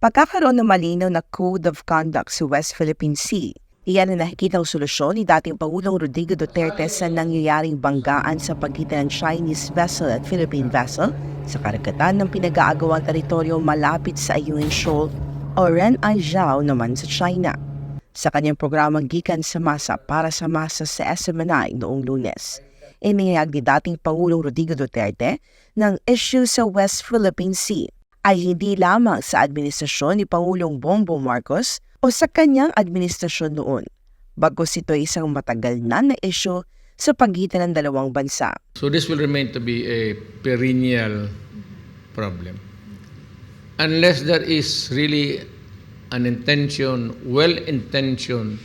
Pagkakaroon ng malinaw na Code of Conduct sa West Philippine Sea, iyan ang nakikitang solusyon ni dating Pangulong Rodrigo Duterte sa nangyayaring banggaan sa pagitan ng Chinese vessel at Philippine vessel sa karagatan ng pinag-aagawang teritoryo malapit sa Ayungin Shoal o Ren Ai Zhao naman sa China. Sa kanyang programang Gikan sa Masa para sa Masa sa SMNI noong lunes, inihayag ni dating Pangulong Rodrigo Duterte ng issue sa West Philippine Sea ay hindi lamang sa administrasyon ni Pangulong Bongbong Marcos o sa kanyang administrasyon noon, bagos ito ay isang matagal na na issue sa pagitan ng dalawang bansa. So this will remain to be a perennial problem. Unless there is really an intention, well-intentioned,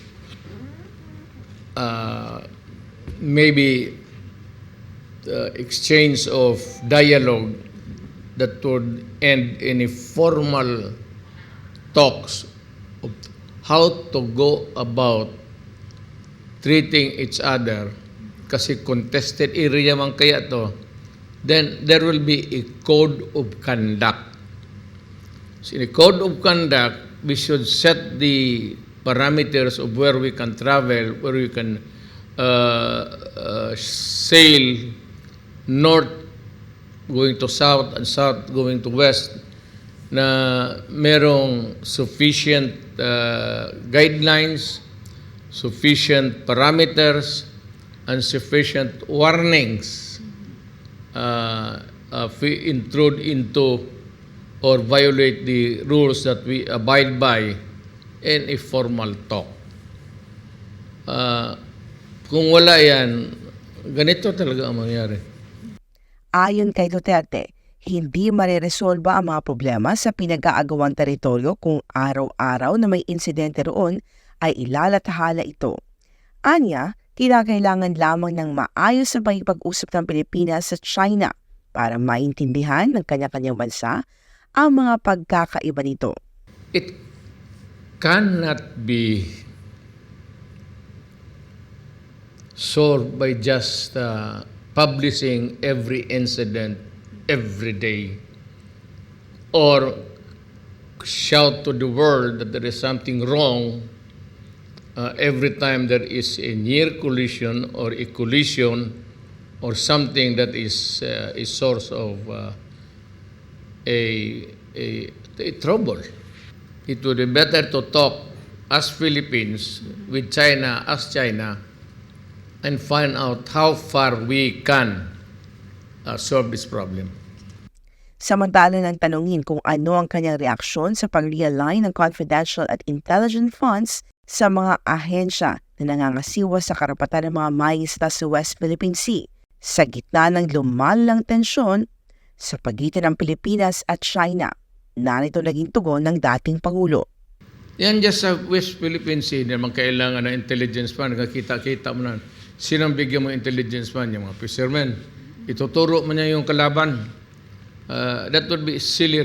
uh, maybe the exchange of dialogue that would end in a formal talks of how to go about treating each other. Kasi contested area man kaya to then there will be a code of conduct. So in a code of conduct we should set the parameters of where we can travel where we can uh, uh, sail north going to south and south going to west na merong sufficient uh, guidelines, sufficient parameters, and sufficient warnings uh, uh, if we intrude into or violate the rules that we abide by in a formal talk. Uh, kung wala yan, ganito talaga ang mangyari. Ayon kay Duterte, hindi mareresolba ang mga problema sa pinag-aagawang teritoryo kung araw-araw na may insidente roon ay ilalathala ito. Anya, kinakailangan lamang ng maayos na pag-usap ng Pilipinas sa China para maintindihan ng kanya-kanyang bansa ang mga pagkakaiba nito. it cannot be solved by just uh, publishing every incident every day or shout to the world that there is something wrong uh, every time there is a near collision or a collision or something that is uh, a source of uh, a, a, a trouble. It would be better to talk as Philippines with China as China and find out how far we can uh, solve this problem. Samantala nang tanungin kung ano ang kanyang reaksyon sa pag-realign ng confidential at intelligent funds sa mga ahensya na nangangasiwa sa karapatan ng mga mayista sa West Philippine Sea sa gitna ng lumalang tensyon sa pagitan ng Pilipinas at China. Narito naging tugon ng dating Pangulo. Yan dyan sa West Philippine Sea, naman kailangan ng intelligence man, nakakita-kita mo na, sinong bigyan mo intelligence man, yung mga fishermen. Ituturo mo niya yung kalaban. Uh, that would be silly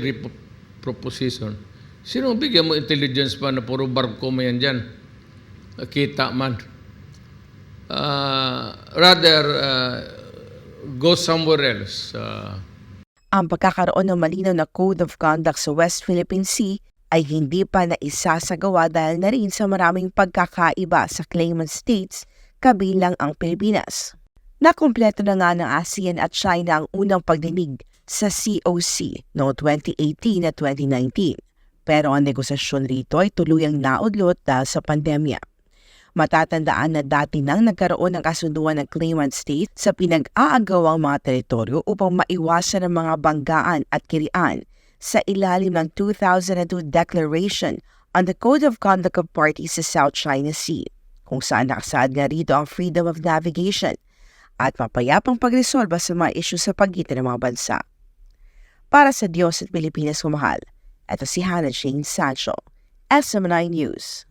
proposition. Sino bigyan mo intelligence man na puro barko mo yan dyan? Kita man. Uh, rather, uh, go somewhere else. Uh, Ang pagkakaroon ng malinaw na Code of Conduct sa West Philippine Sea ay hindi pa naisasagawa dahil na rin sa maraming pagkakaiba sa claimant states kabilang ang Pilipinas. Nakumpleto na nga ng ASEAN at China ang unang pagdinig sa COC noong 2018 at 2019. Pero ang negosasyon rito ay tuluyang naudlot dahil sa pandemya. Matatandaan na dati nang nagkaroon ng kasunduan ng claimant state sa pinag-aagawang mga teritoryo upang maiwasan ang mga banggaan at kirian sa ilalim ng 2002 Declaration on the Code of Conduct of Parties sa South China Sea, kung saan nakasaad nga rito ang freedom of navigation at mapayapang pagresolba sa mga isyu sa pagitan ng mga bansa. Para sa Diyos at Pilipinas kumahal, ito si Hannah Jane Sancho, SMNI News.